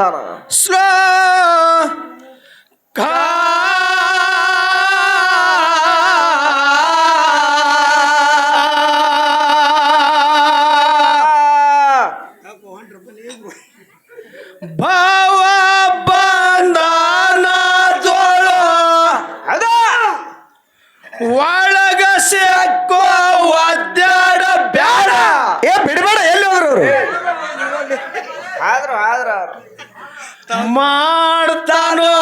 ಕಲಿಸ್ತಾನ slow ಭಾವ ಬಂಧನದೊಳು ಅದ. ಒಳಗ ಸೆಕ್ಕೋ ಒದ್ದಾಡ ಬ್ಯಾಡ ಏ ಬಿಡಬೇಡ ಎಲ್ಲಿ ಹೋದ್ರು ಅವ್ರು? ಆದ್ರು ಆದ್ರ ಮಾಡ್ತಾನೋ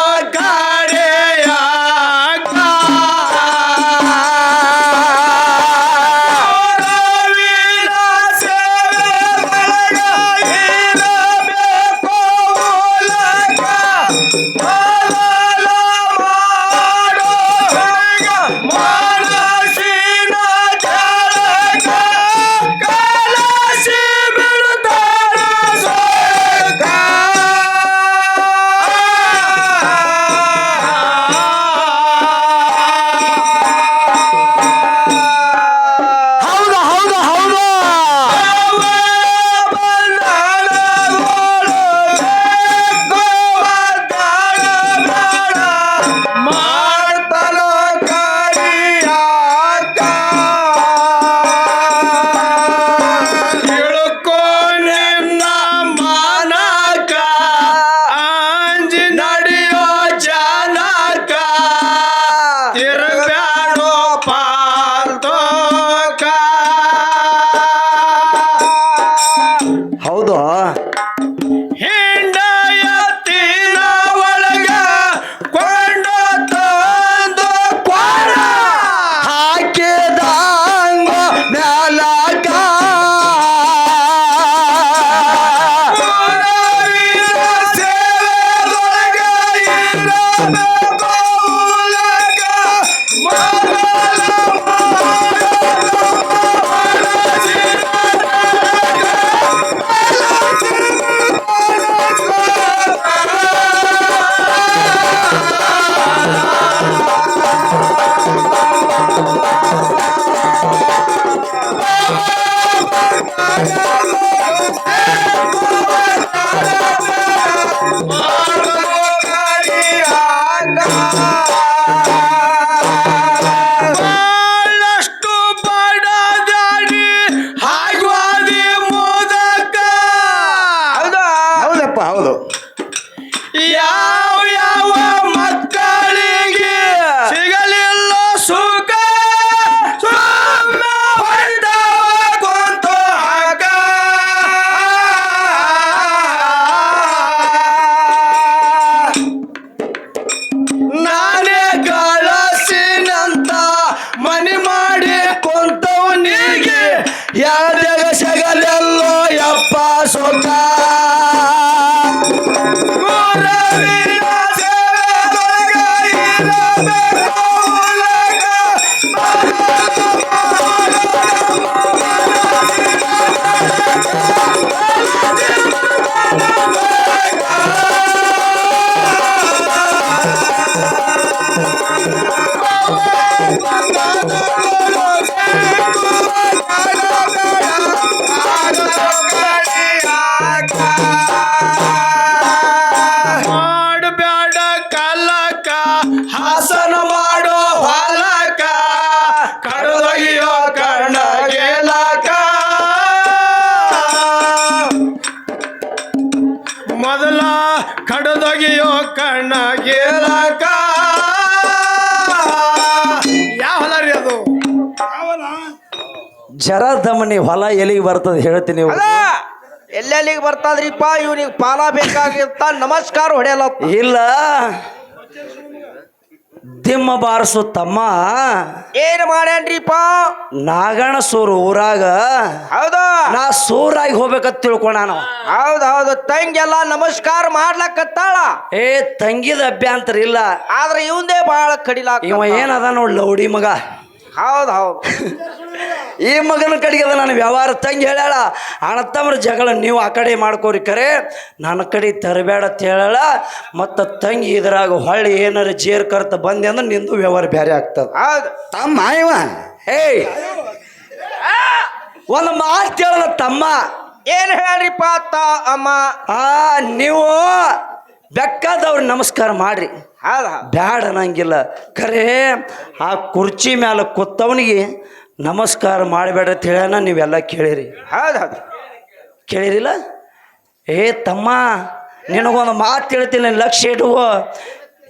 Bye. ಜರ ದಮನಿ ಹೊಲ ಎಲ್ಲಿಗೆ ಬರ್ತದೆ ಹೇಳ್ತೀನಿ ಎಲ್ಲೆಲ್ಲಿಗೆ ಬರ್ತದ್ರಿಪ್ಪ ಇವ್ನಿಗೆ ಪಾಲ ಬೇಕಾಗಿರ್ತ ನಮಸ್ಕಾರ ಹೊಡೆಯಲ್ಲ. ಇಲ್ಲ. ದಿಮ್ಮ ಬಾರಿಸು ತಮ್ಮ. ಏನ್ ಮಾಡ್ಯಾನ್ರಿಪ್ಪ? ನಾಗಣ ಸೂರು ಊರಾಗ ಹೌದು. ನಾ ಸೂರಾಗಿ ಹೋಗ್ಬೇಕಂತ ತಿಳ್ಕೊಂಡ ನಾವು ಹೌದು ಹೌದು. ತಂಗೆಲ್ಲ ನಮಸ್ಕಾರ ಮಾಡ್ಲಕ್ಕತ್ತಾಳ ಏ ತಂಗಿದ ಅಭ್ಯಂತರ ಇಲ್ಲ. ಆದ್ರೆ ಇವಂದೇ ಬಹಳ ಕಡಿಲಾಕ ಇವ ಏನದ ನೋಡ್ ಲೌಡಿ ಮಗ. ಹೌದು ಹೌದು. ಈ ಮಗನ ಕಡೆಗೆ ಅದ ನನ್ನ ವ್ಯವಹಾರ ತಂಗಿ ಹೇಳ್ಯಾಳ ಅಣ್ಣತಮ್ಮರ ಜಗಳ ನೀವು ಆ ಕಡೆ ಮಾಡ್ಕೋರಿ ಕರೆ ನನ್ನ ಕಡೆ ತರಬೇಡ ಅಂತ ಹೇಳಾಳ ಮತ್ತು ತಂಗಿ ಇದ್ರಾಗ ಹೊಳ್ಳಿ ಏನಾರ ಜೇರ್ ಕರ್ತ ಬಂದೆ ಅಂದ್ರೆ ನಿಂದು ವ್ಯವಹಾರ ಬೇರೆ ಆಗ್ತದೆ. ಹೌದು. ತಮ್ಮ ಇವ. ಹೇಯ್ ಒಂದು ಮಾತು ಹೇಳದ ತಮ್ಮ. ಏನು ಹೇಳ್ರಿಪ್ಪ ತಾ ಅಮ್ಮ ಆ ನೀವು ಬೆಕ್ಕಾದವ್ರು ನಮಸ್ಕಾರ ಮಾಡ್ರಿ. ಬ್ಯಾಡ ಅನ್ನಂಗಿಲ್ಲ. ಖರೆ ಆ ಕುರ್ಚಿ ಮ್ಯಾಲ ಕೂತವನಿಗೆ ನಮಸ್ಕಾರ ಮಾಡಬೇಡ ಅಂತ ಹೇಳ್ಯಾನ ನೀವೆಲ್ಲ ಕೇಳಿರಿ. ಹೌದು ಹೌದು. ಕೇಳಿರಿಲ್ಲ? ಏ ತಮ್ಮ ನಿನಗೊಂದು ಮಾತು ಹೇಳ್ತೀನಿ ಲಕ್ಷ ಇಡುವ.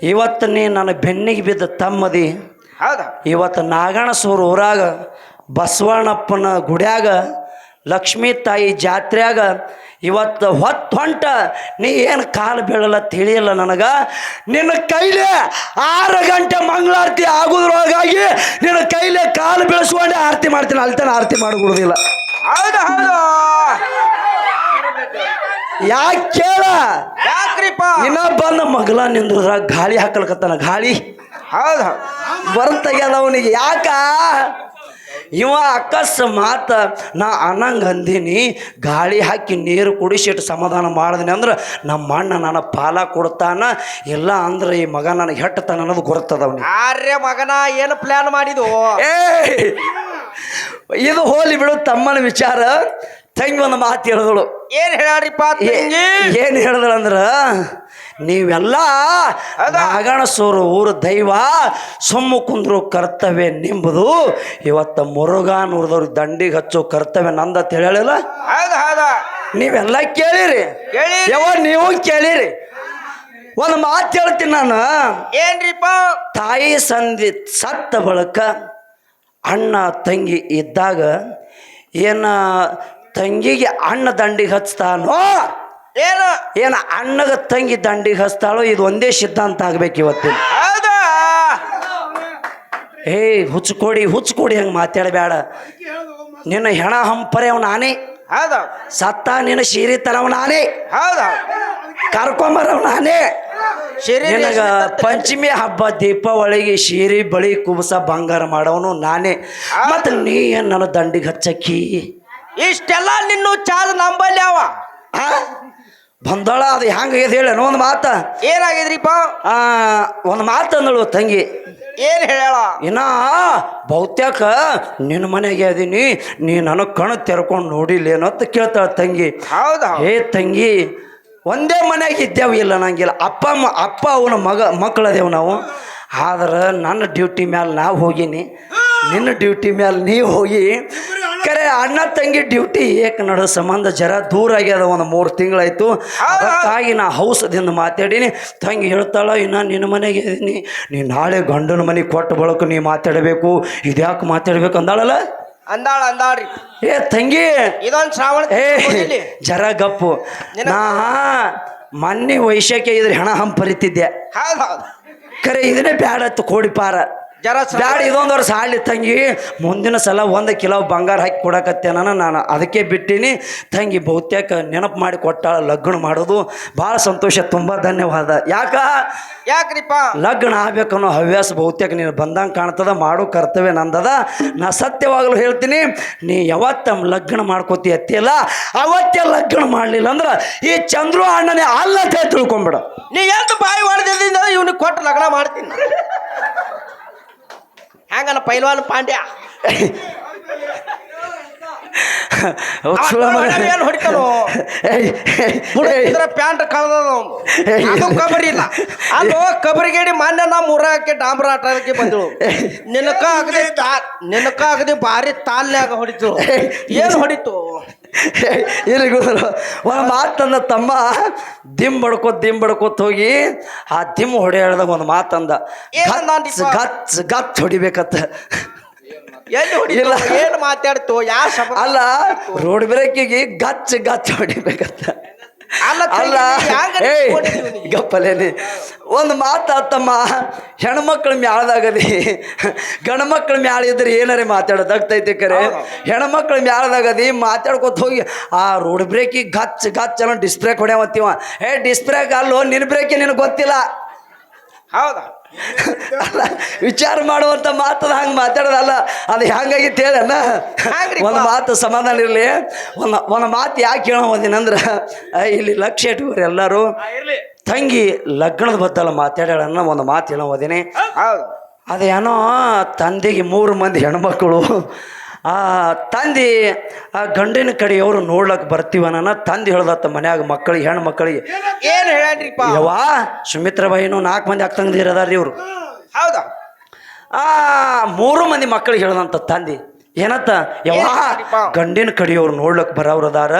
ಇವತ್ತು ನೀ ನನ್ನ ಬೆನ್ನಿಗೆ ಬಿದ್ದ ತಮ್ಮದಿ. ಹೌದು ಇವತ್ತು ನಾಗಣಸೂರು ಊರಾಗ ಬಸವಣ್ಣಪ್ಪನ ಗುಡ್ಯಾಗ ಲಕ್ಷ್ಮೀ ತಾಯಿ ಜಾತ್ರ್ಯಾಗ ಇವತ್ತು ಹೊತ್ತು ಹೊಂಟ ನೀ ಏನು ಕಾಲು ಬೀಳಲ್ಲ ತಿಳಿಯಲ್ಲ ನನಗೆ? ನಿನ್ನ ಕೈಲೇ ಆರು ಗಂಟೆ ಮಂಗಳಾರತಿ ಆಗೋದ್ರೊಳಗಾಗಿ ನಿನ್ನ ಕೈಲೇ ಕಾಲು ಬೀಳಿಸ್ಕೊಂಡೆ ಆರತಿ ಮಾಡ್ತೀನಿ. ಅಲ್ತಾನೆ ಆರತಿ ಮಾಡಿಕೊಡೋದಿಲ್ಲ. ಹೌದು ಹೌದು. ಯಾಕೆ ಕೇಳ? ಯಾಕ್ರಿಪ್ಪ? ಇನ್ನ ಬಂದ ಮಗಲ ನಿಂದ್ರ ಗಾಳಿ ಹಾಕಲ್ಕತ್ತಾನ. ಗಾಳಿ ಹೌದು. ಬರ್ತಗ್ಯದ ಅವನಿಗೆ. ಯಾಕ? ಇವ ಅಕಸ್ಮಾತ್ ನಾ ಅನ್ನಂಗೆ ಅಂದೀನಿ ಗಾಳಿ ಹಾಕಿ ನೀರು ಕುಡಿಸಿಟ್ಟು ಸಮಾಧಾನ ಮಾಡಿದ್ನಿ ಅಂದ್ರೆ ನಮ್ಮ ಅಣ್ಣ ನನ್ನ ಪಾಲ ಕೊಡ್ತಾನ ಇಲ್ಲ ಅಂದ್ರೆ ಈ ಮಗ ನನಗೆ ಹೆಟ್ಟತಾನ ಅನ್ನೋದು ಗೊತ್ತದ ಅವನಿಗೆ ಆರ್ಯ ಮಗನ ಏನು ಪ್ಲಾನ್ ಮಾಡಿದು ಏ ಇದು ಹೋಲಿ ಬಿಡು ತಮ್ಮನ ವಿಚಾರ ತಂಗಿ ಒಂದು ಮಾತು ಹೇಳಿದಳು. ಏನು ಹೇಳ್ರಿಪ್ಪ ಏನು ಏನು ಹೇಳಿದ್ರಂದ್ರ ನೀವೆಲ್ಲ? ನಾಗಣಸೂರು ಊರು ದೈವ ಸೊಮ್ಮು ಕುಂದ್ರು ಕರ್ತವ್ಯ ನಿಂಬುದು. ಇವತ್ತು ಮುರುಘಾನೂರದವ್ರಿಗೆ ದಂಡಿಗೆ ಹಚ್ಚೋ ಕರ್ತವ್ಯ ನಂದ ಅಂತ ಹೇಳಿಲ್ಲ ಹೌದು ಹೌದು. ನೀವೆಲ್ಲ ಕೇಳಿರಿ. ಕೇಳಿರಿ. ಯಾವ ನೀವು ಕೇಳಿರಿ. ಒಂದು ಮಾತು ಹೇಳ್ತೀನಿ ನಾನು. ಏನ್ರಿಪ್ಪ? ತಾಯಿ ಸಂಧಿ ಸತ್ತ ಬಳಕ ಅಣ್ಣ ತಂಗಿ ಇದ್ದಾಗ ಏನ ತಂಗಿಗೆ ಅಣ್ಣ ದಂಡಿಗೆ ಹಚ್ತಾನೋ? ಏನು? ಏನ ಅಣ್ಣಗ ತಂಗಿ ದಂಡಿಗೆ ಹಸ್ತಾಳು ಇದು ಒಂದೇ ಸಿದ್ಧಾಂತ ಆಗ್ಬೇಕು ಇವತ್ತಿನ. ಏಯ್ ಹುಚ್ಚಕೋಡಿ ಹುಚ್ಚಕೋಡಿ ಹಂಗೆ ಮಾತಾಡಬೇಡ. ನಿನ್ನ ಹೆಣ ಹಂಪರೆ ಅವ ನಾನೇ ಹೌದ. ಸತ್ತ ನಿನ್ನ ಶೀರಿ ತರವ ನಾನೇ ಹೌದ ಕರ್ಕೊಂಬರವ್ ನಾನೇ ನಿನಗ ಪಂಚಮಿ ಹಬ್ಬ ದೀಪಾವಳಿಗೆ ಶೀರಿ ಬಳಿ ಕುಬಸ ಬಂಗಾರ ಮಾಡವನು ನಾನೇ. ಮತ್ತು ನೀ ಏನ್ ನನ್ನ ದಂಡಿಗೆ ಹಚ್ಚಕ್ಕಿ ಇಷ್ಟೆಲ್ಲ ನಿನ್ನ ಚಾದ ನಂಬಲ್ಲಿ ಅವ ಬಂದಳ ಅದು ಹೆಂಗಾಗ್ಯದ ಹೇಳ ಒಂದು ಮಾತ. ಏನಾಗಿದ್ರಿಪ್ಪ ಆ ಒಂದು ಮಾತು ಅಂದಳು ತಂಗಿ. ಏನು ಹೇಳ ಇನ್ನ ಬಹುತೇಕ ನಿನ್ನ ಮನೆಗೆ ಅದೀನಿ ನೀ ನನಗೆ ಕಣ್ಣು ತೆರ್ಕೊಂಡು ನೋಡಿಲ್ಲೇನೋ ಅಂತ ಕೇಳ್ತಾಳ ತಂಗಿ. ಹೌದಾ ಏ ತಂಗಿ ಒಂದೇ ಮನೆಯಾಗ ಇದ್ದೇವು ಇಲ್ಲ ನಂಗಿಲ್ಲ. ಅಪ್ಪ ಅಮ್ಮ ಅಪ್ಪ ಅವನ ಮಗ ಮಕ್ಕಳದೇವು ನಾವು. ಆದ್ರೆ ನನ್ನ ಡ್ಯೂಟಿ ಮ್ಯಾಲೆ ನಾವು ಹೋಗೀನಿ. ನಿನ್ನ ಡ್ಯೂಟಿ ಮ್ಯಾಲೆ ನೀವು ಹೋಗಿ ಅಣ್ಣ ತಂಗಿ ಡ್ಯೂಟಿ ಏಕ ನಡ ಸಂಬಂಧ ಜರ ದೂರ ಆಗ್ಯದ ಒಂದು ಮೂರು ತಿಂಗಳಾಯ್ತು. ಅದಕ್ಕಾಗಿ ನಾ ಹೌಸದಿಂದ ಮಾತಾಡೀನಿ. ತಂಗಿ ಹೇಳ್ತಾಳ ಇನ್ನು ನಿನ್ನ ಮನೆಗೆ ಇದೀನಿ ನೀ ನಾಳೆ ಗಂಡನ ಮನೆಗೆ ಕೊಟ್ಟ ಬಳಕ ನೀ ಮಾತಾಡಬೇಕು. ಇದ್ಯಾಕೆ ಮಾತಾಡ್ಬೇಕು ಅಂದಾಳಲ್ಲ? ಅಂದಾಳ ಅಂದಾಳ್ರಿ. ಏ ತಂಗಿ. ಇದೊಂದು ಶ್ರಾವಣ ಏ ಜರ ಗಪ್ಪು. ನಾ ಮೊನ್ನೆ ವೈಶಾಖ ಇದ್ರೆ ಹಣ ಹಂಪರಿತಿದ್ದೆ ಖರೆ ಇದನ್ನೇ ಬ್ಯಾಡತ್ತು ಕೋಡಿಪಾರ. ಕೋಡಿ ಪಾರ ಜರ ಬ್ಯಾಡ ಇದೊಂದು ವರ್ಷ ಹಾಳಿ ತಂಗಿ ಮುಂದಿನ ಸಲ ಒಂದು ಕಿಲೋ ಬಂಗಾರ ಹಾಕಿ ಕೊಡಕತ್ತೇನ ನಾನು ಅದಕ್ಕೆ ಬಿಟ್ಟಿನಿ. ತಂಗಿ ಬಹುತೇಕ ನೆನಪು ಮಾಡಿ ಕೊಟ್ಟಾಳ ಲಗ್ನ ಮಾಡೋದು ಭಾಳ ಸಂತೋಷ ತುಂಬ ಧನ್ಯವಾದ. ಯಾಕ? ಯಾಕ್ರಿಪ್ಪ? ಲಗ್ನ ಆಗ್ಬೇಕನ್ನೋ ಹವ್ಯಾಸ ಬಹುತೇಕ ನೀನು ಬಂದಂಗೆ ಕಾಣ್ತದ ಮಾಡೋ ಕರ್ತವ್ಯ ನಂದದ. ನಾ ಸತ್ಯವಾಗಲು ಹೇಳ್ತೀನಿ ನೀ ಯಾವತ್ತ ಲಗ್ನ ಮಾಡ್ಕೋತಿ ಅತ್ತಿಯಲ್ಲ ಅವತ್ತೇ ಲಗ್ನ ಮಾಡಲಿಲ್ಲ ಅಂದ್ರೆ ಈ ಚಂದ್ರು ಅಣ್ಣನೇ ಅಲ್ಲ ಅಂತ ಹೇಳಿ ತಿಳ್ಕೊಂಬಿಡ. ನೀ ಎಂತ ಬಾಯಿ ಹೊಡೆದಿಂದ ಇವನಿಗೆ ಕೊಟ್ಟು ಲಗ್ನ ಮಾಡ್ತೀನಿ ಹೆಂಗನ ಪೈಲ್ವಾನ್ ಪಾಂಡ್ಯ? ಏನು ಹೊಡಿತಾನೋ? ಇದ್ರ ಪ್ಯಾಂಟ್ ಕಳ್ದದ? ಅದು ಕಬರಿ ಇಲ್ಲ. ಅದು ಕಬರಿಗೇಡಿ ಮಾನ್ಯ ನಮ್ಮ ಊರಾಗೆ ಡಾಂಬ್ರ ಆಟಕ್ಕೆ ಬಂದಳು. ನಿನಕ ಅಗದಿ ನಿನಕ ಆಗದೆ ಭಾರಿ ತಾಲ್ನ್ಯಾಗ ಹೊಡಿತು. ಏನ್ ಹೊಡಿತು? ಇಲ್ಲಿ ಒಂದು ಒಂದು ತಂದ ತಮ್ಮ ದಿಮ್ ಬಡ್ಕೋ ದಿಮ್ ಬಡ್ಕೋತ್ ಹೋಗಿ ಆ ದಿಮ್ ಹೊಡೆಯಾಡ್ದಾಗ ಒಂದು ಮಾತು ಅಂದ ಗಚ್? ಗಚ್ ಗಚ್ ಹೊಡಿಬೇಕತ್ತ ಇಲ್ಲ. ಏನ್ ಮಾತಾಡ್ತು? ಯಾ ಅಲ್ಲ ರೋಡ್ ಬ್ರೇಕಿಗೆ ಗಚ್ ಗಚ್ ಹೊಡಿಬೇಕತ್ತ ಅಲ್ಲ? ಗಪ್ಪಲೇನಿ. ಒಂದು ಮಾತಾತಮ್ಮ ಹೆಣ್ಮಕ್ಳ ಮ್ಯಾಳದಾಗದಿ ಗಂಡ್ಮಕ್ಳ ಮ್ಯಾಳ ಇದ್ರೆ ಏನಾರೇ ಮಾತಾಡೋದಾಗ್ತೈತಿ ಕರೆ. ಹೆಣ್ಮಕ್ಳ ಮ್ಯಾಳದಾಗದಿ ಮಾತಾಡ್ಕೊತ ಹೋಗಿ ಆ ರೋಡ್ ಬ್ರೇಕಿಗೆ ಗಚ್ ಗಚ್ ಅನ್ನೋ ಡಿಸ್ಪ್ಲೇ ಹೊಡ್ಯಾವತ್ತೀವ ಏ ಅಲ್ಲೋ ನಿನ್ನ ಬ್ರೇಕಿ ನಿನಗೆ ಗೊತ್ತಿಲ್ಲ? ಹೌದಾ? ಅಲ್ಲ ವಿಚಾರ ಮಾಡುವಂತ ಮಾತದ ಹಂಗೆ ಮಾತಾಡೋದಲ್ಲ ಅದು ಹೆಂಗಾಗಿತ್ತು ಹೇಳಣ್ಣ? ಒಂದು ಮಾತು ಸಮಾಧಾನ ಇರಲಿ. ಒಂದು ಒಂದು ಮಾತು ಯಾಕೆ ಹೇಳೋ ಹೋದಿನಂದ್ರೆ ಇಲ್ಲಿ ಲಕ್ಷ್ಯ ಇಟ್ಕೋರಿ ಎಲ್ಲರೂ ತಂಗಿ ಲಗ್ನದ ಬದ್ದಲ್ಲ ಮಾತಾಡ್ಯಾಳನ್ನ ಒಂದು ಮಾತು ಹೇಳೋ ಹೋದಿನಿ ಹೌದು. ಅದೇನೋ ತಂದೆಗೆ ಮೂರು ಮಂದಿ ಹೆಣ್ಮಕ್ಳು ಆ ತಂದೆ ಆ ಗಂಡಿನ ಕಡೆಯವರು ನೋಡ್ಲಕ್ ಬರ್ತೀವನ ತಂದೆ ಹೇಳ್ದತ್ತ ಮನ್ಯಾಗ ಮಕ್ಕಳಿಗೆ ಹೆಣ್ಣು ಮಕ್ಕಳಿಗೆ ಏನು ಹೇಳ್ರಿಪ್ಪ ಯವಾ ಸುಮಿತ್ರ ಬಾಯಿನೂ ನಾಲ್ಕು ಮಂದಿ ಅಕ್ಕಂದಿರು ಅದಾರ್ರಿ ಇವರು. ಹೌದಾ? ಆ ಮೂರು ಮಂದಿ ಮಕ್ಕಳಿಗೆ ಹೇಳ್ದಂತ ತಂದಿ. ಏನತ್ತ? ಯಾವ ಗಂಡಿನ ಕಡೆಯವ್ರು ನೋಡ್ಲಕ್ ಬರೋರು ಅದಾರ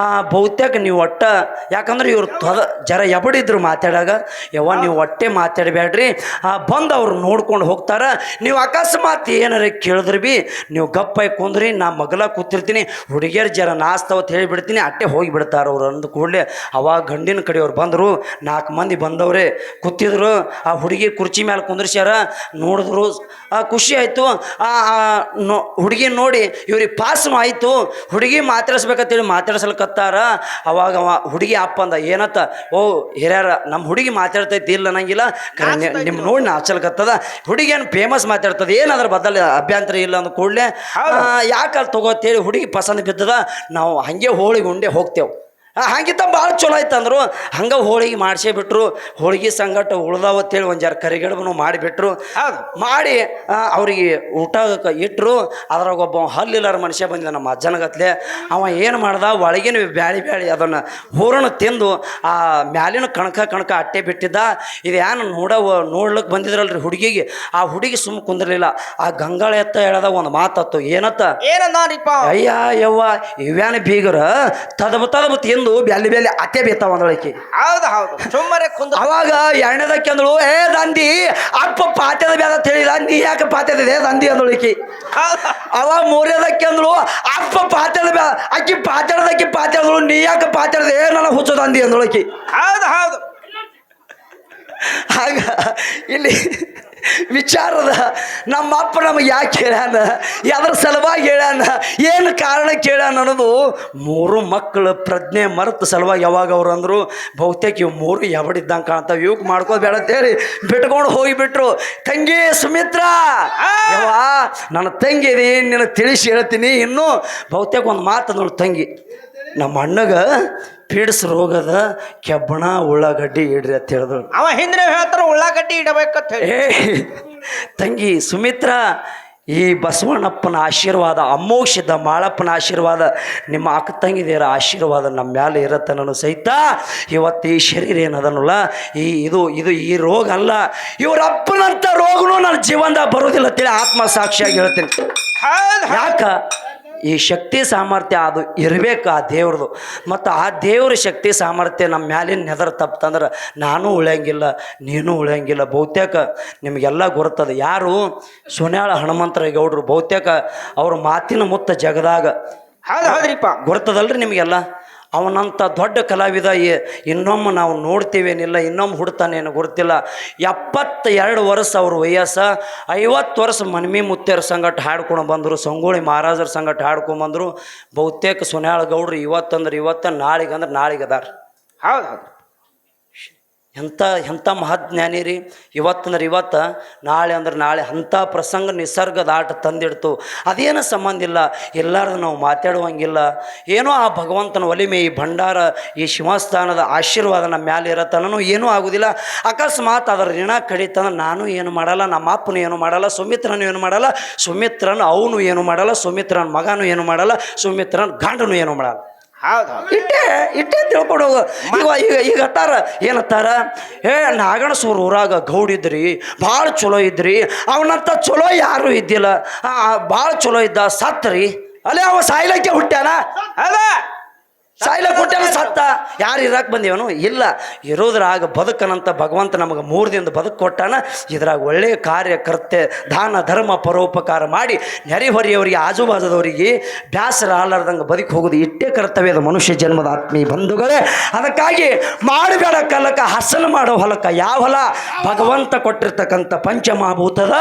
ಆ ಬಹುತೇಕ ನೀವು ಒಟ್ಟ ಯಾಕಂದ್ರೆ ಇವ್ರು ತೊದ ಜರ ಎಬಡಿದ್ರು ಮಾತಾಡಾಗ ಯವ್ವ ನೀವು ಒಟ್ಟೆ ಮಾತಾಡಬೇಡ್ರಿ ಆ ಬಂದು ಅವ್ರು ನೋಡ್ಕೊಂಡು ಹೋಗ್ತಾರ. ನೀವು ಅಕಸ್ಮಾತ್ ಏನಾರ ಕೇಳಿದ್ರಿ ಬಿ ನೀವು ಗಪ್ಪಾಗಿ ಕುಂದ್ರಿ ನಾ ಮಗಲ ಕೂತಿರ್ತೀನಿ. ಹುಡುಗಿಯರು ಜರ ನಾಸ್ತಾವತ್ ಹೇಳಿಬಿಡ್ತೀನಿ ಅಟ್ಟೆ ಹೋಗಿ ಬಿಡ್ತಾರ ಅವ್ರು ಅಂದ ಕೂಡಲೇ. ಅವಾಗ ಗಂಡಿನ ಕಡೆಯವ್ರು ಬಂದರು ನಾಲ್ಕು ಮಂದಿ ಬಂದವ್ರೆ ಕೂತಿದ್ರು. ಆ ಹುಡುಗಿ ಕುರ್ಚಿ ಮೇಲೆ ಕುಂದ್ರಿಸ್ಯಾರ ನೋಡಿದ್ರು. ಆ ಖುಷಿ ಆಯಿತು. ಆ ಆ ನೋ ಹುಡುಗಿ ನೋಡಿ ಇವ್ರಿಗೆ ಪಾಸ್ ಆಯಿತು ಹುಡುಗಿ ಮಾತಾಡಿಸ್ಬೇಕಂತೇಳಿ ಮಾತಾಡ್ಸಲ್ಕತ್ತಾರ. ಅವಾಗ ಅವ ಹುಡುಗಿ ಅಪ್ಪ ಅಂದ ಏನತ್ತ? ಓ ಹಿರಿಯರ ನಮ್ಮ ಹುಡುಗಿ ಮಾತಾಡ್ತೈತಿ ಇಲ್ಲ ಅನ್ನಂಗಿಲ್ಲ ನಿಮ್ಮ ನೋಡಿ ನಾಚಲ್ಕತ್ತದ. ಹುಡುಗಿ ಏನು ಫೇಮಸ್ ಮಾತಾಡ್ತದ? ಏನಾದ್ರ ಬದಲ ಅಭ್ಯಂತರ ಇಲ್ಲ ಅಂದ ಕೂಡಲೇ ಯಾಕೆ ಅಲ್ಲಿ ತಗೋತೇಳಿ ಹುಡುಗಿ ಪಸಂದ್ ಬಿದ್ದದ? ನಾವು ಹಂಗೆ ಹೋಳಿಗೆ ಉಂಡೆ ಹೋಗ್ತೇವೆ. ಹಂಗಿತ್ತ ಭಾಳ ಚಲೋ ಆಯ್ತು ಅಂದರು ಹಂಗೆ ಹೋಳಿಗೆ ಮಾಡಿಸೇ ಬಿಟ್ರು. ಹೋಳಿಗೆ ಸಂಗಟ ಉಳ್ದಾವತ್ತೇಳಿ ಒಂದು ಜರ ಕರಿಗಡಬನು ಮಾಡಿಬಿಟ್ರು ಮಾಡಿ ಅವ್ರಿಗೆ ಊಟ ಇಟ್ಟರು ಅದ್ರಾಗ ಒಬ್ಬ ಹಲ್ಲಿಲ್ಲಾರ ಮನುಷ್ಯ ಬಂದಿದ್ದ ನಮ್ಮ ಅಜ್ಜನಗತ್ಲೆ ಅವ ಏನು ಮಾಡ್ದ? ಒಳಗಿನ ಬ್ಯಾಳಿ ಬ್ಯಾಳಿ ಅದನ್ನು ಹೂರಣ ತಿಂದು ಆ ಮ್ಯಾಲಿನ ಕಣಕ ಕಣಕ ಅಟ್ಟೆ ಬಿಟ್ಟಿದ್ದ. ಇದು ಏನು ನೋಡ ನೋಡ್ಲಿಕ್ಕೆ ಬಂದಿದ್ರಲ್ರಿ ಹುಡುಗಿಗೆ. ಆ ಹುಡುಗಿ ಸುಮ್ಮ ಕುಂದಿರಲಿಲ್ಲ. ಆ ಗಂಗಾಳ ಎತ್ತ ಹೇಳ್ದ ಒಂದು ಮಾತತ್ತು. ಏನತ್ತ? ಅಯ್ಯ ಯವ್ವ ಇವ್ಯಾನ ಬೀಗರ ತದಬ ತದಬ ತಿಂದು ಬ್ಯಾಲಿ ಬ್ಯಾಲಿ ಅತ್ತೆ ಬೇತಾವ ಅಂದಳಕಿ ಹೌದು ಹೌದು. ಸುಮ್ಮನೆ ಕುಂದ ಅವಾಗ ಎರಡನೇದಕ್ಕೆ ಅಂದಳು ಏ ದಂದಿ ಅಪ್ಪ ಪಾತ್ಯದ ಬ್ಯಾದ ಅಂತ ಹೇಳಿದ ನೀ ಯಾಕೆ ಪಾತ್ಯದಿದೆ ದಂದಿ ಅಂದಳಕಿ ಅವ ಮೂರನೇದಕ್ಕೆ ಅಂದಳು ಅಪ್ಪ ಪಾತ್ಯದ ಬ್ಯಾ ಅಕ್ಕಿ ಪಾತ್ಯದಕ್ಕಿ ಪಾತ್ಯದಳು ನೀ ಯಾಕೆ ಏ ನನ್ನ ಹುಚ್ಚು ದಂದಿ ಅಂದಳಕಿ ಹೌದು ಹೌದು. ಆಗ ಇಲ್ಲಿ ವಿಚಾರದ ನಮ್ಮ ಅಪ್ಪ ನಮಗೆ ಯಾಕೆ ಹೇಳ್ಯಾನ ಯಾವ್ದ್ರ ಸಲುವಾಗಿ ಹೇಳ್ಯಾನ? ಏನು ಕಾರಣ ಕೇಳ್ಯಾನ ಅನ್ನೋದು ಮೂರು ಮಕ್ಕಳು ಪ್ರಜ್ಞೆ ಮರೆತು ಸಲುವಾಗಿ ಯಾವಾಗ ಅವ್ರು ಅಂದರು ಬಹುತೇಕ ಇವು ಮೂರು ಯಾವಡಿದ್ದಂಗೆ ಕಾಣ್ತಾವೆ. ಇವಕ್ಕೆ ಮಾಡ್ಕೋಬೇಡ ಅಂತೇಳಿ ಬಿಟ್ಕೊಂಡು ಹೋಗಿಬಿಟ್ರು. ತಂಗಿ ಸುಮಿತ್ರ ನನ್ನ ತಂಗಿ ಇದೆ ನಿನಗೆ ತಿಳಿಸಿ ಹೇಳ್ತೀನಿ. ಇನ್ನು ಬಹುತೇಕ ಒಂದು ಮಾತು ನೋಡಿ ತಂಗಿ. ನಮ್ಮ ಅಣ್ಣಗ ಪೀಡ್ಸ್ ರೋಗದ ಕೆಬ್ಬಣ ಉಳ್ಳಾಗಡ್ಡಿ ಇಡ್ರಿ ಅಂತ ಹೇಳಿದ್ರು ಅವ ಹಿಂದೆ ಹೇಳ್ತಾರ ಉಳ್ಳಾಗಡ್ಡಿ ಇಡಬೇಕಂತ ಹೇಳಿ. ತಂಗಿ ಸುಮಿತ್ರ ಈ ಬಸವಣ್ಣಪ್ಪನ ಆಶೀರ್ವಾದ ಅಮೋಷದ ಮಾಳಪ್ಪನ ಆಶೀರ್ವಾದ ನಿಮ್ಮ ಅಕ್ಕ ತಂಗಿದೇರ ಆಶೀರ್ವಾದ ನಮ್ಮ ಮ್ಯಾಲೆ ಇರತ್ತೆ ನಾನು ಸಹಿತ ಇವತ್ತು ಈ ಶರೀರ ಏನದನಲ್ಲ ಈ ಇದು ಇದು ಈ ರೋಗ ಅಲ್ಲ. ಇವರಪ್ಪನಂಥ ರೋಗನೂ ನನ್ನ ಜೀವನದಾಗ ಬರೋದಿಲ್ಲ ಅಂತೇಳಿ ಆತ್ಮ ಸಾಕ್ಷಿಯಾಗಿ ಹೇಳ್ತೀನಿ. ಯಾಕ? ಈ ಶಕ್ತಿ ಸಾಮರ್ಥ್ಯ ಅದು ಇರಬೇಕು ಆ ದೇವ್ರದು. ಮತ್ತು ಆ ದೇವ್ರ ಶಕ್ತಿ ಸಾಮರ್ಥ್ಯ ನಮ್ಮ ಮ್ಯಾಲಿನ ನೆದರ್ ತಪ್ಪಂದ್ರೆ ನಾನು ಉಳಿಯಂಗಿಲ್ಲ ನೀನು ಉಳಿಯಂಗಿಲ್ಲ. ಬಹುತೇಕ ನಿಮಗೆಲ್ಲ ಗೊತ್ತದ ಯಾರು ಸುನ್ಯಾಳ ಹನುಮಂತರ ಗೌಡ್ರು ಬಹುತೇಕ ಅವ್ರ ಮಾತಿನ ಮುತ್ತ ಜಗದಾಗ ಹೌದು ಹೌದ್ರಿಪ್ಪ. ಗೊತ್ತದಲ್ರಿ ನಿಮಗೆಲ್ಲ? ಅವನಂಥ ದೊಡ್ಡ ಕಲಾವಿದ ಇನ್ನೊಮ್ಮೆ ನಾವು ನೋಡ್ತೀವೇನಿಲ್ಲ, ಇನ್ನೊಮ್ಮೆ ಹುಡ್ತಾನೇನು ಗೊತ್ತಿಲ್ಲ. ಎಪ್ಪತ್ತ ಎರಡು ವರ್ಷ ಅವ್ರ ವಯಸ್ಸ, ಐವತ್ತು ವರ್ಷ ಮನ್ಮಿ ಮುತ್ತೇರ ಸಂಗಟ ಹಾಡ್ಕೊಂಡು ಬಂದರು ಸಂಗೋಳಿ ಮಹಾರಾಜರ ಸಂಗಟ ಹಾಡ್ಕೊಂಡು ಬಂದರು. ಬಹುತೇಕ ಸುನ್ಯಾಳ ಗೌಡ್ರು ಇವತ್ತಂದ್ರೆ ಇವತ್ತ ನಾಳೆಗೆ ಅಂದ್ರೆ ನಾಳೆಗೆ ಅದಾರ ಹೌದು ಹೌದು. ಎಂಥ ಎಂಥ ಮಹಾಜ್ಞಾನಿ ರೀ ಇವತ್ತಂದ್ರೆ ಇವತ್ತು, ನಾಳೆ ಅಂದ್ರೆ ನಾಳೆ ಅಂಥ ಪ್ರಸಂಗ ನಿಸರ್ಗದ ಆಟ ತಂದಿಡ್ತು. ಅದೇನು ಸಂಬಂಧ ಇಲ್ಲ. ಎಲ್ಲಾರ್ದು ನಾವು ಮಾತಾಡುವಂಗಿಲ್ಲ. ಏನೋ ಆ ಭಗವಂತನ ಒಲಿಮೆ, ಈ ಭಂಡಾರ, ಈ ಶಿವಸ್ಥಾನದ ಆಶೀರ್ವಾದ ನಮ್ಮ ಮ್ಯಾಲೆ ಇರತ್ತನೂ ಏನೂ ಆಗೋದಿಲ್ಲ. ಅಕಸ್ಮಾತ್ ಅದರ ಋಣ ಕಡಿತಂದ್ರೆ ನಾನು ಏನು ಮಾಡಲ್ಲ, ನಮ್ಮ ಅಪ್ಪನು ಏನು ಮಾಡಲ್ಲ, ಸುಮಿತ್ರನು ಏನು ಮಾಡಲ್ಲ, ಸುಮಿತ್ರನ ಅವನು ಏನು ಮಾಡಲ್ಲ, ಸುಮಿತ್ರನ ಮಗನೂ ಏನು ಮಾಡಲ್ಲ, ಸುಮಿತ್ರನ ಗಂಡನು ಏನು ಮಾಡಲ್ಲ. ಇಟ್ಟೆ ಇಟ್ಟೆ ತಿಳ್ಕೊಂಡು ಹೋಗು. ಈಗ ಈಗ ಈಗ ಹತ್ತಾರ ಏನತ್ತಾರ? ಏ ನಾಗಣಸೂರು ಊರಾಗ ಗೌಡಿದ್ರಿ ಭಾಳ ಚಲೋ ಇದ್ರಿ. ಅವನಂತ ಚಲೋ ಯಾರು ಇದ್ದಿಲ್ಲ. ಭಾಳ ಚಲೋ ಇದ್ದ ಸತ್ರಿ. ಅಲ್ಲೇ ಅವ ಸಾಯ್ಲಕ್ಕೆ ಹುಟ್ಟ್ಯಾನ? ಹೌದ ಸಾಯ್ಲಕ್ಕೆ ಹುಟ್ಟ್ಯಾನ ಸತ್ತ. ಯಾರು ಇರಾಕ್ ಬಂದೇವನು? ಇಲ್ಲ. ಇರೋದ್ರಾಗ ಬದುಕನಂತ ಭಗವಂತ ನಮಗೆ ಮೂರು ದಿನದ ಬದುಕು ಕೊಟ್ಟಾನ. ಇದ್ರಾಗ ಒಳ್ಳೆಯ ಕಾರ್ಯಕರ್ತೆ ದಾನ ಧರ್ಮ ಪರೋಪಕಾರ ಮಾಡಿ ನೆರೆಹೊರೆಯವರಿಗೆ ಆಜುಬಾಜುದವರಿಗೆ ಬ್ಯಾಸರ ಆಲಾರ್ದಂಗೆ ಬದುಕು ಹೋಗೋದು ಇಟ್ಟೇ ಕರ್ತವ್ಯದ ಮನುಷ್ಯ ಜನ್ಮದ ಆತ್ಮೀಯ ಬಂಧುಗಳೇ. ಅದಕ್ಕಾಗಿ ಮಾಡಬೇಡ ಕಲಕ ಹಸಲು ಮಾಡೋ ಹೊಲಕ. ಯಾವ ಹೊಲ? ಭಗವಂತ ಕೊಟ್ಟಿರ್ತಕ್ಕಂಥ ಪಂಚಮಹಾಭೂತದ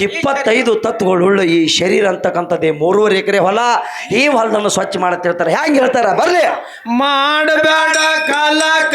ಇಪ್ಪತ್ತೈದು ತತ್ವಗಳುಳ್ಳ ಈ ಶರೀರ ಅಂತಕ್ಕಂಥದ್ದೇ ಮೂರುವರೆ ಎಕರೆ ಹೊಲ. ಈ ಹೊಲದನ್ನು ಸ್ವಚ್ಛ ಮಾಡುತ್ತಿರ್ತಾರೆ. ಹ್ಯಾಂಗೆ ಹೇಳ್ತಾರ? ಬರ್ಲಿ. ಮಾಡಬೇಡ ಕಾಲಕ.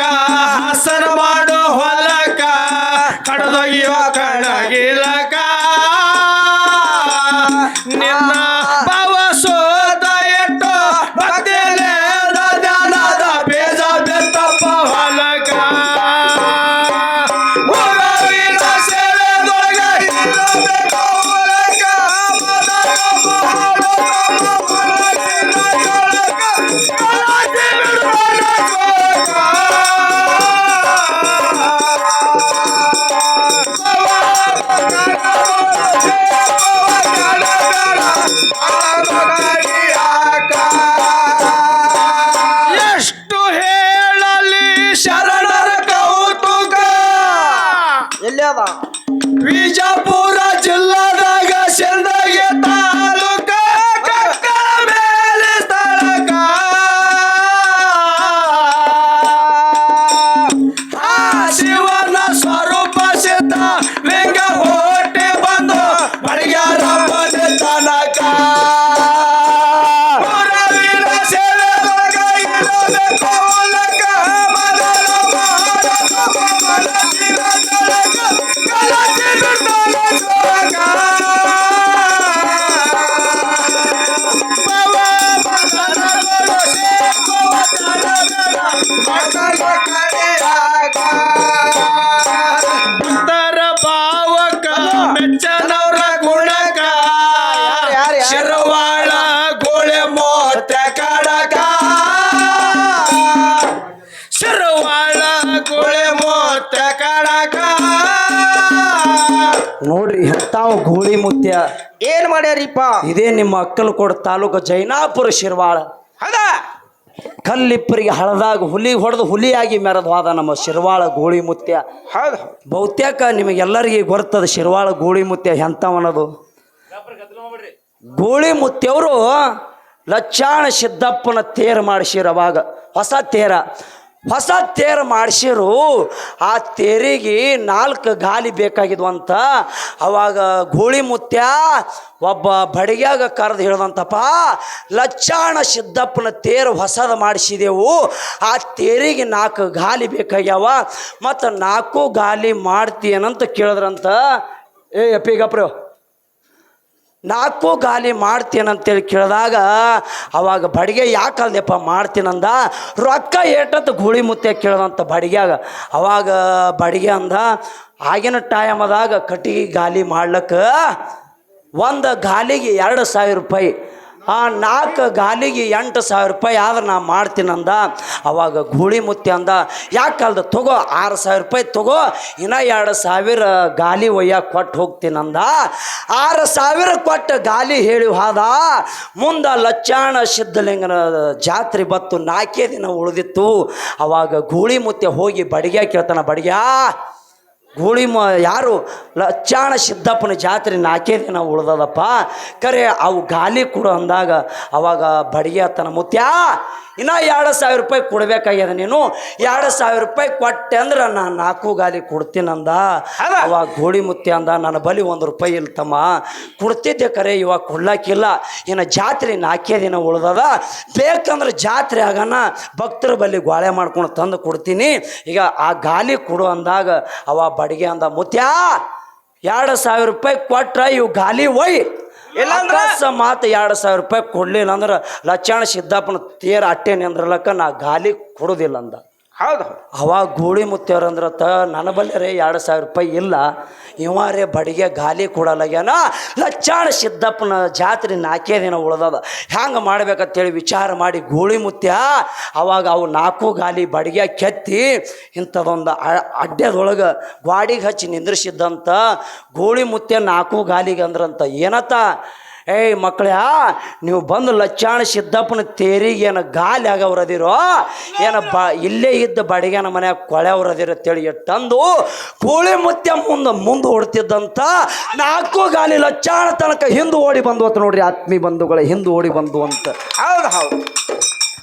ಎಲ್ಲಿ ಅದ ವಿಜಾಪುರ ಜಿಲ್ಲಾದಾಗ ಶರಣಾಗೇತಾ ಶಿರವಾಳ ಗೋಳೆ ಮೋತ ಕಡಕ. ಶಿರವಾಳ ಗೋಳೆ ಮೋತ ಕಡಕ. ನೋಡ್ರಿ ಎಂತಾವ್ ಗೋಳಿ ಮುತ್ಯ. ಏನ್ ಮಾಡ್ಯಾರಿಪ್ಪ? ಇದೇ ನಿಮ್ಮ ಅಕ್ಕಲಕೋಟ ತಾಲೂಕು ಜೈನಾಪುರ ಶಿರ್ವಾಳ. ಹೌದ? ಕಲ್ಲಿಪ್ಪರಿಗೆ ಹಳದಾಗ ಹುಲಿ ಹೊಡೆದು ಹುಲಿಯಾಗಿ ಮೆರೆದು ಹೋದ ನಮ್ಮ ಶಿರ್ವಾಳ ಗೋಳಿ ಮುತ್ಯ. ಹೌದು. ಬಹುತೇಕ ನಿಮಗೆಲ್ಲರಿಗೆ ಗೊತ್ತದ ಶಿರ್ವಾಳ ಗೋಳಿ ಮುತ್ಯ ಎಂಥವನದು? ಗೋಳಿ ಮುತ್ಯವರು ಲಚ್ಚಾಣ ಸಿದ್ದಪ್ಪನ ತೇರು ಮಾಡಿಸಿರು ಅವಾಗ. ಹೊಸ ತೇರ. ಹೊಸ ತೇರು ಮಾಡಿಸಿರು. ಆ ತೇರಿಗೆ ನಾಲ್ಕು ಗಾಲಿ ಬೇಕಾಗಿದ್ವು ಅಂತ ಅವಾಗ ಗೋಳಿ ಒಬ್ಬ ಬಡಿಗ್ಯಾಗ ಕರೆದು ಹೇಳ್ದಂತಪ್ಪ, ಲಚ್ಚಾಣ ಸಿದ್ದಪ್ಪನ ತೇರು ಹೊಸದು ಮಾಡಿಸಿದೆವು. ಆ ತೇರಿಗೆ ನಾಲ್ಕು ಗಾಲಿ ಬೇಕಾಗ್ಯಾವ. ಮತ್ತು ನಾಲ್ಕು ಗಾಲಿ ಮಾಡ್ತೀಯನಂತ ಕೇಳಿದ್ರಂತ. ಏ ಅಪ್ಪಿಗಪ್ರು ನಾಲ್ಕು ಗಾಲಿ ಮಾಡ್ತೀನಂತೇಳಿ ಕೇಳಿದಾಗ, ಅವಾಗ ಬಡಿಗೆ ಯಾಕಲ್ದೆಪ್ಪ ಮಾಡ್ತೀನಂದ, ರೊಕ್ಕ ಏಟಂತ ಗೂಳಿ ಮುತ್ತೆ ಕೇಳ್ದಂತ ಬಡಿಗ್ಯಾಗ. ಅವಾಗ ಬಡಿಗೆ ಅಂದ, ಆಗಿನ ಟೈಮದಾಗ ಕಟ್ಟಿಗೆ ಗಾಲಿ ಮಾಡ್ಲಕ್ಕ ಒಂದು ಗಾಲಿಗೆ ಎರಡು ಸಾವಿರ ರೂಪಾಯಿ ಆ ನಾಲ್ಕು ಗಾಲಿಗೆ ಎಂಟು ಸಾವಿರ ರೂಪಾಯಿ ಆದ್ರೆ ನಾ ಮಾಡ್ತೀನಂದ ಅವಾಗ ಗೂಳಿ ಮುತ್ತಿ ಅಂದ ಯಾಕಲ್ದ ತಗೋ, ಆರು ಸಾವಿರ ರೂಪಾಯಿ ತಗೋ, ಇನ್ನ ಎರಡು ಸಾವಿರ ಗಾಲಿ ಒಯ್ಯ ಕೊಟ್ಟು ಹೋಗ್ತೀನಂದ ಆರು ಸಾವಿರ ಕೊಟ್ಟು ಗಾಲಿ ಹೇಳಿ ಹೋದ. ಮುಂದೆ ಲಚ್ಚಾಣ ಸಿದ್ಧಲಿಂಗನ ಜಾತ್ರೆ ಬತ್ತು ನಾಲ್ಕೇ ದಿನ ಉಳಿದಿತ್ತು. ಅವಾಗ ಗೂಳಿ ಮುತ್ತೆ ಹೋಗಿ ಬಡಿಗೆ ಕೇಳ್ತಾನ ಬಡಿಗ್ಯಾ ಗೂಳಿ ಮ ಯಾರು? ಲಚ್ಚಾಣ ಸಿದ್ದಪ್ಪನ ಜಾತ್ರೆ ನಾಲ್ಕೇ ದಿನ ಉಳ್ದದಪ್ಪ. ಕರೆ ಅವು ಗಾಲಿ ಕೊಡು ಅಂದಾಗ ಅವಾಗ ಬಡಿಗೆ ಆತನ ಮುತ್ಯ ಇನ್ನ ಎರಡು ಸಾವಿರ ರೂಪಾಯಿ ಕೊಡ್ಬೇಕಾಗ್ಯದ ನೀನು? ಎರಡು ಸಾವಿರ ರೂಪಾಯಿ ಕೊಟ್ಟೆ ಅಂದ್ರೆ ನಾನು ನಾಲ್ಕು ಗಾಲಿ ಕೊಡ್ತೀನಂದ. ಅದ. ಅವಾಗ ಗೋಳಿ ಮುತ್ತಿ ಅಂದ ನನ್ನ ಬಲಿ ಒಂದು ರೂಪಾಯಿ ಇಲ್ಲ ತಮ್ಮ. ಕೊಡ್ತಿದ್ದೆ ಕರೆ ಇವಾಗ ಕೊಡ್ಲಾಕಿಲ್ಲ. ಇನ್ನು ಜಾತ್ರೆ ನಾಲ್ಕೇ ದಿನ ಉಳ್ದದ. ಬೇಕಂದ್ರೆ ಜಾತ್ರೆ ಆಗನ ಭಕ್ತರ ಬಲಿ ಗೋಳೆ ಮಾಡ್ಕೊಂಡು ತಂದು ಕೊಡ್ತೀನಿ. ಈಗ ಆ ಗಾಲಿ ಕೊಡು ಅಂದಾಗ ಅವ ಬಡಿಗೆ ಅಂದ ಮುತ್ಯಾ ಎರಡು ಸಾವಿರ ರೂಪಾಯಿ ಕೊಟ್ರ ಇವು ಗಾಲಿ ಒಯ್. ಇಲ್ಲಾಂದ್ರ? ಮಾತು ಎರಡು ಸಾವಿರ ರೂಪಾಯಿ ಕೊಡ್ಲಿಲ್ಲ ಅಂದ್ರೆ ಲಕ್ಷಣ ಸಿದ್ದಪ್ಪನ ತೇರ ಅಟ್ಟೆ ನಿಂದ್ರಲಕ್ಕ ನಾ ಗಾಲಿ ಕೊಡೋದಿಲ್ಲ ಅಂದ ಹೌದು. ಅವಾಗ ಗೂಳಿ ಮುತ್ತೇವ್ರ ತ ನನ್ನ ಬಳಿ ರೀ ಎರಡು ಸಾವಿರ ರೂಪಾಯಿ ಇಲ್ಲ. ಇವ ರೇ ಬಡಿಗೆ ಗಾಲಿ ಕೊಡಲಾಗ್ಯಾನ. ಲಚ್ಚಾಣ ಸಿದ್ದಪ್ಪನ ಜಾತ್ರೆ ನಾಲ್ಕೇ ದಿನ ಉಳ್ದದ. ಹ್ಯಾಂಗೆ ಮಾಡ್ಬೇಕಂತೇಳಿ ವಿಚಾರ ಮಾಡಿ ಗೋಳಿ ಮುತ್ಯ, ಅವಾಗ ಅವು ನಾಲ್ಕು ಗಾಲಿ ಬಡಿಗೆ ಕೆತ್ತಿ ಇಂಥದೊಂದು ಅಡ್ಡದೊಳಗೆ ಗ್ವಾಡಿಗೆ ಹಚ್ಚಿ ನಿಂದ್ರಿಸಿದ್ದಂತ ಗೋಳಿ ಮುತ್ಯ ನಾಲ್ಕು ಗಾಲಿಗೆ ಅಂದ್ರಂತ ಏನತ್ತ? ಏಯ್ ಮಕ್ಕಳೇ, ನೀವು ಬಂದು ಲಚ್ಚಾಣ ಸಿದ್ದಪ್ಪನ ತೇರಿಗೆ ಏನು ಗಾಲಿ ಆಗವ್ರದಿರೋ, ಏನ ಬ, ಇಲ್ಲೇ ಇದ್ದ ಬಡಿಗೆನ ಮನ್ಯಾಗ ಕೊಳೆವ್ರದಿರೋ ತಿಳಿ ತಂದು ಕೋಳಿ ಮುತ್ಯ ಮುಂದೆ ಮುಂದೆ ಓಡ್ತಿದ್ದಂಥ ನಾಲ್ಕು ಗಾಲಿ ಲಚ್ಚಾಣ ತನಕ ಹಿಂದೆ ಓಡಿ ಬಂದು ಅಂತ ನೋಡ್ರಿ ಆತ್ಮೀ ಬಂಧುಗಳ, ಹಿಂದೆ ಓಡಿ ಬಂದು ಅಂತ. ಹೌದು ಹೌದು.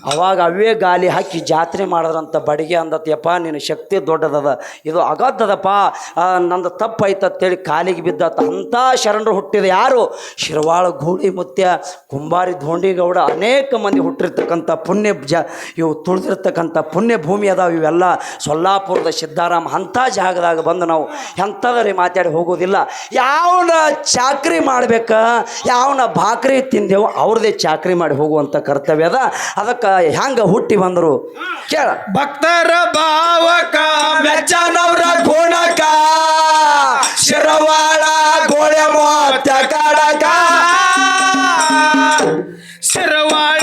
ಅವಾಗ ಅವೇ ಗಾಲಿ ಹಾಕಿ ಜಾತ್ರೆ ಮಾಡಿದ್ರಂಥ ಬಡಿಗೆ ಅಂದತ್ಯಪ್ಪ ನಿನ್ನ ಶಕ್ತಿ ದೊಡ್ಡದದ. ಇದು ಅಗದ್ದದಪ್ಪ ಆ, ನಂದು ತಪ್ಪಾಯ್ತಂತೇಳಿ ಕಾಲಿಗೆ ಬಿದ್ದತ್ತ ಅಂಥ ಶರಣರು ಹುಟ್ಟಿದ ಯಾರು? ಶಿರವಾಳ ಗೂಳಿ ಮುತ್ಯ ಕುಂಬಾರಿ ಧೋಂಡಿಗೌಡ ಅನೇಕ ಮಂದಿ ಹುಟ್ಟಿರ್ತಕ್ಕಂಥ ಪುಣ್ಯ ಜ ಇವು ತುಳಿದಿರ್ತಕ್ಕಂಥ ಪುಣ್ಯ ಭೂಮಿ ಅದಾವ ಇವೆಲ್ಲ. ಸೊಲ್ಲಾಪುರದ ಸಿದ್ಧಾರಾಮ ಅಂಥ ಜಾಗದಾಗ ಬಂದು ನಾವು ಎಂಥದ್ರಿ ಮಾತಾಡಿ ಹೋಗೋದಿಲ್ಲ. ಯಾವನ ಚಾಕ್ರಿ ಮಾಡ್ಬೇಕು ಯಾವನ ಭಾಕ್ರಿ ತಿಂದೆವು ಅವ್ರದೇ ಚಾಕ್ರಿ ಮಾಡಿ ಹೋಗುವಂಥ ಕರ್ತವ್ಯ ಅದ. ಅದಕ್ಕೆ ಹೆಂಗೆ ಹುಟ್ಟಿ ಬಂದರು? ಕೇಳ. ಭಕ್ತರ ಭಾವಕ ಮೆಚ್ಚನವ್ರ ಗುಣಕ ಶಿರವಾಳ ಗೋಳೆ ಮೋತ ಕಡಕ. ಶಿರವಾಳ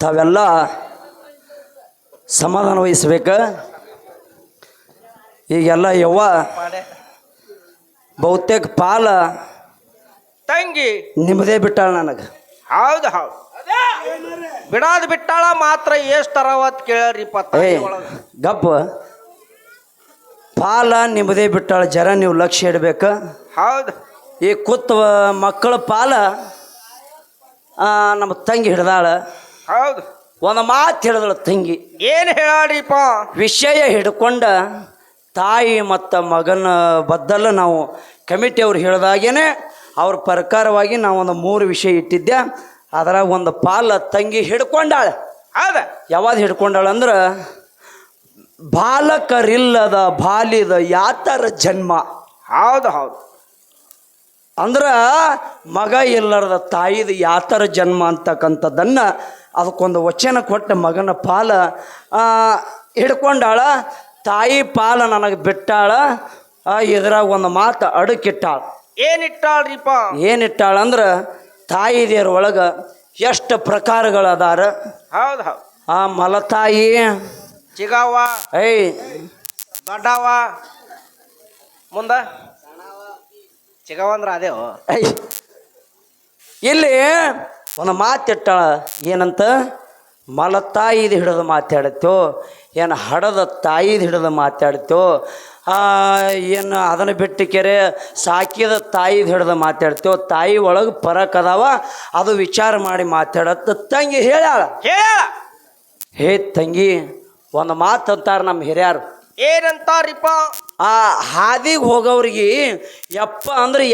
ತಾವೆಲ್ಲ ಸಮಾಧಾನ ವಹಿಸ್ಬೇಕು. ಈಗೆಲ್ಲ ಯವ್ವ ಬಹುತೇಕ ಪಾಲ ತಂಗಿ. ನಿಮ್ಮದೇ ಬಿಟ್ಟಾಳ ನನಗೆ. ಹೌದು ಹೌದು. ಬಿಡಾದ ಬಿಟ್ಟಾಳ ಮಾತ್ರ ಎಷ್ಟು ಕೇಳ್ರಿ ಒಳಗ. ಗಪ್ಪ. ಪಾಲ ನಿಮ್ಮದೇ ಬಿಟ್ಟಾಳ ಜರ ನೀವು ಲಕ್ಷ್ಯ ಇಡ್ಬೇಕು. ಹೌದು. ಈ ಕುತ್ತ ಮಕ್ಕಳ ಪಾಲ ನಮ್ಮ ತಂಗಿ ಹಿಡ್ದಾಳ. ಹೌದು. ಒಂದು ಮಾತು ಹಿಡಿದಳ ತಂಗಿ. ಏನು ಹೇಳಾಡಿಪ್ಪ? ವಿಷಯ ಹಿಡ್ಕೊಂಡ ತಾಯಿ ಮತ್ತು ಮಗನ ಬದ್ದಲ್ಲ ನಾವು ಕಮಿಟಿಯವ್ರು ಹೇಳಿದಾಗೇನೆ ಅವ್ರ ಪ್ರಕಾರವಾಗಿ ನಾವು ಒಂದು ಮೂರು ವಿಷಯ ಇಟ್ಟಿದ್ದೆ. ಅದರ ಒಂದು ಪಾಲ ತಂಗಿ ಹಿಡ್ಕೊಂಡಾಳೆ. ಹೌದ. ಯಾವಾಗ ಹಿಡ್ಕೊಂಡಾಳ ಅಂದ್ರೆ ಬಾಲಕರಿಲ್ಲದ ಬಾಲಿದ ಯಾತರ ಜನ್ಮ. ಹೌದು ಹೌದು. ಅಂದ್ರೆ ಮಗ ಇಲ್ಲರದ ತಾಯಿದ ಯಾತರ ಜನ್ಮ ಅಂತಕ್ಕಂಥದ್ದನ್ನು ಅದಕ್ಕೊಂದು ವಚನ ಕೊಟ್ಟ ಮಗನ ಪಾಲ ಆ, ಹಿಡ್ಕೊಂಡಾಳ ತಾಯಿ ಪಾಲ ನನಗೆ ಬಿಟ್ಟಾಳ ಆ, ಇದ್ರಾಗ ಒಂದು ಮಾತು ಅಡುಕಿಟ್ಟಾಳ. ಏನಿಟ್ಟಾಳ್ರಿಪ್ಪ? ಏನಿಟ್ಟಾಳ ಅಂದ್ರೆ ತಾಯಿದೇರ ಒಳಗೆ ಎಷ್ಟು ಪ್ರಕಾರಗಳದಾರ. ಹೌದು ಹೌದು. ಆ ಮಲತಾಯಿ ಚಿಗಾವ ಐ ದೊಡ್ಡವ ಮುಂದ ಅಂದ್ರ ಅದೇ ಐ ಇಲ್ಲಿ ಒಂದು ಮಾತಿಟ್ಟಾಳ ಏನಂತ? ಮಲ ತಾಯಿದು ಹಿಡಿದು ಮಾತಾಡ್ತೇವೆ ಏನು ಹಡದ ತಾಯಿದು ಹಿಡಿದು ಮಾತಾಡ್ತೇವೋ ಏನು ಅದನ್ನು ಬಿಟ್ಟು ಕೆರೆ ಸಾಕಿದ ತಾಯಿದು ಹಿಡಿದು ಮಾತಾಡ್ತೇವೆ ತಾಯಿ ಒಳಗೆ ಪರಕ್ ಅದಾವ ಅದು ವಿಚಾರ ಮಾಡಿ ಮಾತಾಡತ್ತ ತಂಗಿ ಹೇಳ್ಯಾಳ. ಹೇಳ ಹೇ ತಂಗಿ ಒಂದು ಮಾತು ಅಂತಾರೆ ನಮ್ಮ ಹಿರಿಯರು. ಏನಂತಾರಿಪ್ಪ? ಆ ಹಾದಿಗೆ ಹೋಗೋರಿಗೆ ಯಪ್ಪ ಅಂದ್ರೆ